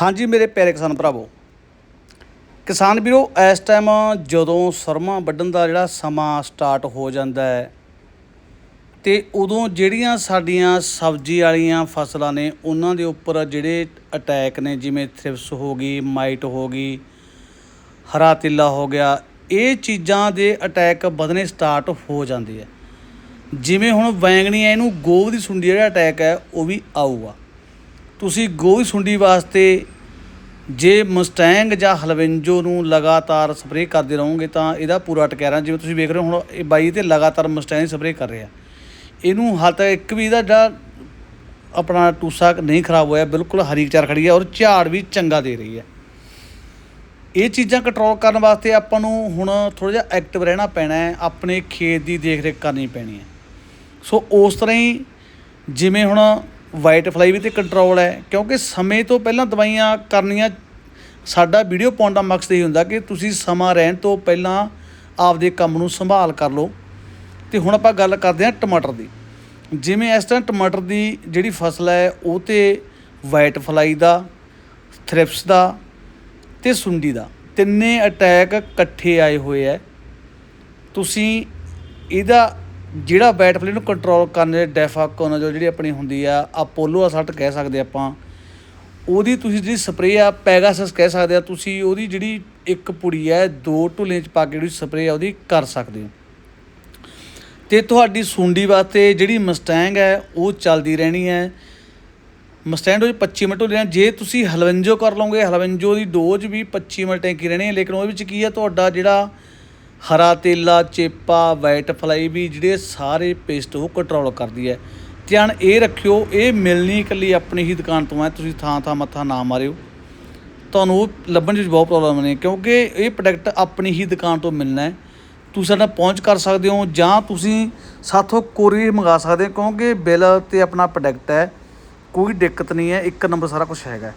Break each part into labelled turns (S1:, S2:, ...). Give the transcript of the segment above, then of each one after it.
S1: ਹਾਂਜੀ ਮੇਰੇ ਪਿਆਰੇ ਕਿਸਾਨ ਭਰਾਵੋ, ਕਿਸਾਨ ਵੀਰੋ, ਇਸ ਟਾਈਮ ਜਦੋਂ ਸਰਮਾ ਵੱਢਣ ਦਾ ਜਿਹੜਾ ਸਮਾਂ ਸਟਾਰਟ ਹੋ ਜਾਂਦਾ ਹੈ, ਤੇ ਉਦੋਂ ਜਿਹੜੀਆਂ ਸਾਡੀਆਂ ਸਬਜ਼ੀ ਵਾਲੀਆਂ ਫਸਲਾਂ ਨੇ, ਉਹਨਾਂ ਦੇ ਉੱਪਰ ਜਿਹੜੇ ਅਟੈਕ ਨੇ, ਜਿਵੇਂ ਥ੍ਰਿਪਸ ਹੋ ਗਈ ਮਾਈਟ ਹੋ ਗਈ, ਹਰਾ ਤਿੱਲਾ ਹੋ ਗਿਆ, ਇਹ ਚੀਜ਼ਾਂ ਦੇ ਅਟੈਕ ਵਧਣੇ ਸਟਾਰਟ ਹੋ ਜਾਂਦੇ ਆ। ਜਿਵੇਂ ਹੁਣ ਵੈਂਗਣੀ ਹੈ ਇਹਨੂੰ ਗੋਭ ਦੀ ਸੁੰਡੀ ਜਿਹੜਾ ਅਟੈਕ ਹੈ, ਉਹ ਵੀ ਆਊਗਾ। ਤੁਸੀਂ ਗੋਹ ਸੁੰਡੀ ਵਾਸਤੇ ਜੇ ਮਸਟੈਂਗ ਜਾਂ ਹਲਵਿੰਜੋ ਨੂੰ ਲਗਾਤਾਰ ਸਪਰੇਅ ਕਰਦੇ ਰਹੋਗੇ ਤਾਂ ਇਹਦਾ ਪੂਰਾ ਟਕੈਰਾ ਜਿਵੇਂ ਤੁਸੀਂ ਵੇਖ ਰਹੇ ਹੋ ਹੁਣ ਇਹ ਬਾਈ ਤੇ ਲਗਾਤਾਰ ਮਸਟੈਂਗ ਸਪਰੇਅ ਕਰ ਰਿਹਾ। ਇਹਨੂੰ ਹਾਲ ਤੱਕ ਇੱਕ ਵੀ ਇਹਦਾ ਜਿਹੜਾ ਆਪਣਾ ਟੂਸਾ ਨਹੀਂ ਖਰਾਬ ਹੋਇਆ, ਬਿਲਕੁਲ ਹਰੀ ਚਾਰ ਖੜੀ ਹੈ ਔਰ ਝਾੜ ਵੀ ਚੰਗਾ ਦੇ ਰਹੀ ਹੈ। ਇਹ ਚੀਜ਼ਾਂ ਕੰਟਰੋਲ ਕਰਨ ਵਾਸਤੇ ਆਪਾਂ ਨੂੰ ਹੁਣ ਥੋੜਾ ਜਿਹਾ ਐਕਟਿਵ ਰਹਿਣਾ ਪੈਣਾ ਹੈ, ਆਪਣੇ ਖੇਤ ਦੀ ਦੇਖ ਰੇਖ ਕਰਨੀ ਪੈਣੀ ਹੈ। ਸੋ ਉਸ ਤਰ੍ਹਾਂ ਹੀ ਜਿਵੇਂ ਹੁਣ ਵਾਈਟ ਫਲਾਈ ਵੀ ਤੇ ਕੰਟਰੋਲ ਹੈ, ਕਿਉਂਕਿ ਸਮੇਂ ਤੋਂ ਪਹਿਲਾਂ ਦਵਾਈਆਂ ਕਰਨੀਆਂ ਸਾਡਾ ਵੀਡੀਓ ਪਾਉਣ ਦਾ ਮਕਸਦ ਇਹ ਹੁੰਦਾ ਕਿ ਤੁਸੀਂ ਸਮਾਂ ਰਹਿਣ ਤੋਂ ਪਹਿਲਾਂ ਆਪਦੇ ਕੰਮ ਨੂੰ ਸੰਭਾਲ ਕਰ ਲਓ। ਤੇ ਹੁਣ ਆਪਾਂ ਗੱਲ ਕਰਦੇ ਹਾਂ ਟਮਾਟਰ ਦੀ। ਜਿਵੇਂ ਇਸ ਤਰ੍ਹਾਂ ਟਮਾਟਰ ਦੀ ਜਿਹੜੀ ਫਸਲ ਹੈ, ਉਹ ਤੇ ਵਾਈਟ ਫਲਾਈ ਦਾ, ਥ੍ਰਿਪਸ ਦਾ ਤੇ ਸੁੰਡੀ ਦਾ ਤਿੰਨੇ ਅਟੈਕ ਇਕੱਠੇ ਆਏ ਹੋਏ ਹੈ। ਤੁਸੀਂ ਇਹਦਾ ਜਿਹੜਾ ਬੈਟ ਫਲੇ ਨੂੰ ਕੰਟਰੋਲ ਕਰਨ ਦੇ ਡੈਫਾਕੋਨ ਜੋ ਜਿਹੜੀ ਆਪਣੀ ਹੁੰਦੀ ਆ ਅਪੋਲੋ ਅਸਲਟ ਕਹਿ ਸਕਦੇ ਆਪਾਂ। ਉਹਦੀ ਤੁਸੀਂ ਜਿਹੜੀ ਸਪਰੇਅ ਆ ਪੈਗਾਸਸ ਕਹਿ ਸਕਦੇ ਆ, ਤੁਸੀਂ ਉਹਦੀ ਜਿਹੜੀ ਇੱਕ ਪੁੜੀ ਹੈ ਦੋ ਢੁੱਲੇ ਚ ਪਾ ਕੇ ਜਿਹੜੀ ਸਪਰੇਅ ਆ, ਉਹਦੀ ਕਰ ਸਕਦੇ ਹੋ। ਤੇ ਤੁਹਾਡੀ ਸੁੰਡੀ ਵਾਸਤੇ ਜਿਹੜੀ ਮਸਟੈਂਗ ਹੈ, ਉਹ ਚੱਲਦੀ ਰਹਿਣੀ ਹੈ। ਮਸਟੈਂਡ ਵਿੱਚ 25 ਮਿੰਟ ਹੋ ਲੈਣਾ ਜੇ ਤੁਸੀਂ ਹਲਵੰਜੋ ਕਰ ਲਓਗੇ, ਹਲਵੰਜੋ ਦੀ ਡੋਜ਼ ਵੀ 25 ਮਿੰਟ ਟੈਂਕੀ ਰਹਿਣੀ ਹੈ, ਲੇਕਿਨ ਉਹਦੇ ਵਿੱਚ ਕੀ ਹੈ, ਤੁਹਾਡਾ ਜਿਹੜਾ ਹਰਾ ਤੇਲਾ, ਚੇਪਾ ਵਾਈਟ ਫਲਾਈ ਵੀ ਜਿਹੜੇ ਸਾਰੇ ਪੇਸਟ ਉਹ ਕੰਟਰੋਲ ਕਰਦੀ ਹੈ। ਧਿਆਨ ਇਹ ਰੱਖਿਓ, ਇਹ ਮਿਲਣੀ ਇਕੱਲੀ ਆਪਣੀ ਹੀ ਦੁਕਾਨ ਤੋਂ ਹੈ, ਤੁਸੀਂ ਥਾਂ ਥਾਂ ਮੱਥਾ ਨਾ ਮਾਰਿਓ। ਤੁਹਾਨੂੰ ਉਹ ਲੱਭਣ ਵਿੱਚ ਬਹੁਤ ਪ੍ਰੋਬਲਮ ਨੇ, ਕਿਉਂਕਿ ਇਹ ਪ੍ਰੋਡਕਟ ਆਪਣੀ ਹੀ ਦੁਕਾਨ ਤੋਂ ਮਿਲਣਾ ਹੈ। ਤੁਸੀਂ ਸਾਡੇ ਨਾਲ ਪਹੁੰਚ ਕਰ ਸਕਦੇ ਹੋ ਜਾਂ ਤੁਸੀਂ ਸਾਥੋਂ ਕੋਰੀਅਰ ਮੰਗਾ ਸਕਦੇ ਹੋ, ਕਿਉਂਕਿ ਬਿੱਲ ਤੇ ਆਪਣਾ ਪ੍ਰੋਡਕਟ ਹੈ, ਕੋਈ ਦਿੱਕਤ ਨਹੀਂ ਹੈ, ਇੱਕ ਨੰਬਰ ਸਾਰਾ ਕੁਝ ਹੈਗਾ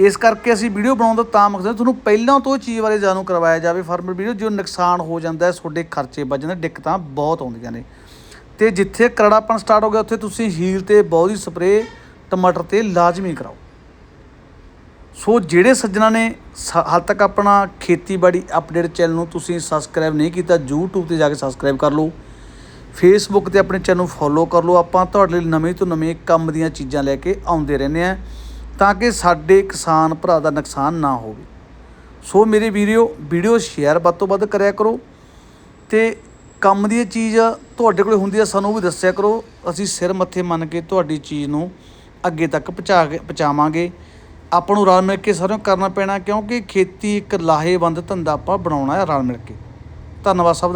S1: ਇਸ ਕਰਕੇ ਅਸੀਂ ਵੀਡੀਓ ਬਣਾਉਣ ਦਾ ਤਾਂ ਮਕਸਦ ਤੁਹਾਨੂੰ ਪਹਿਲਾਂ ਤੋਂ ਚੀਜ਼ ਬਾਰੇ ਜਾਣੂ ਕਰਵਾਇਆ ਜਾਵੇ। ਫਾਰਮਰ ਵੀਡੀਓ ਜੋ ਨੁਕਸਾਨ ਹੋ ਜਾਂਦਾ ਹੈ, ਤੁਹਾਡੇ ਖਰਚੇ ਵੱਜ ਜਾਂਦੇ, ਦਿੱਕਤਾਂ ਬਹੁਤ ਆਉਂਦੀਆਂ ਨੇ। ਤੇ ਜਿੱਥੇ ਕਰੜਾਪਣ ਸਟਾਰਟ ਹੋ ਗਿਆ, ਉੱਥੇ ਤੁਸੀਂ ਹੀਲ ਤੇ ਬਹੁਤ ਹੀ ਸਪਰੇਅ, ਟਮਾਟਰ ਤੇ ਲਾਜ਼ਮੀ ਕਰਾਓ। ਸੋ ਜਿਹੜੇ ਸੱਜਣਾ ਨੇ ਸ- ਹਾਲ ਤੱਕ ਆਪਣਾ ਖੇਤੀਬਾੜੀ ਅਪਡੇਟ ਚੈਨਲ ਨੂੰ ਤੁਸੀਂ ਸਬਸਕ੍ਰਾਈਬ ਨਹੀਂ ਕੀਤਾ, YouTube ਤੇ ਜਾ ਕੇ ਸਬਸਕ੍ਰਾਈਬ ਕਰ ਲਓ। ਫੇਸਬੁੱਕ ਤੇ ਆਪਣੇ ਚੈਨਲ ਨੂੰ ਫੋਲੋ ਕਰ ਲਓ। ਆਪਾਂ ਤੁਹਾਡੇ ਲਈ ਨਵੇਂ ਤੋਂ ਨਵੇਂ ਕੰਮ ਦੀਆਂ ਚੀਜ਼ਾਂ ਲੈ ਕੇ ਆਉਂਦੇ ਰਹਿੰਦੇ ਆ ਤਾਂ ਕਿ ਸਾਡੇ ਕਿਸਾਨ ਭਰਾ ਦਾ ਨੁਕਸਾਨ ਨਾ ਹੋਵੇ। ਸੋ ਮੇਰੇ ਵੀਡੀਓ ਵੀਡੀਓ ਸ਼ੇਅਰ ਵੱਧ ਤੋਂ ਵੱਧ ਕਰਿਆ ਕਰੋ ਤੇ ਕੰਮ ਦੀ ਚੀਜ਼ ਤੁਹਾਡੇ ਕੋਲ ਹੁੰਦੀ ਆ, ਸਾਨੂੰ ਉਹ ਵੀ ਦੱਸਿਆ ਕਰੋ। ਅਸੀਂ ਸਿਰ ਮੱਥੇ ਮੰਨ ਕੇ ਤੁਹਾਡੀ ਚੀਜ਼ ਨੂੰ ਅੱਗੇ ਤੱਕ ਪਹੁੰਚਾ ਕੇ, ਪਹੁੰਚਾਵਾਂਗੇ। ਆਪਾਂ ਨੂੰ ਰਲ ਮਿਲ ਕੇ ਸਾਰਿਆਂ ਨੂੰ ਕਰਨਾ ਪੈਣਾ, ਕਿਉਂਕਿ ਖੇਤੀ ਇੱਕ ਲਾਹੇਵੰਦ ਧੰਦਾ ਆਪਾਂ ਬਣਾਉਣਾ ਹੈ ਰਲ ਮਿਲ ਕੇ। ਧੰਨਵਾਦ ਸਭ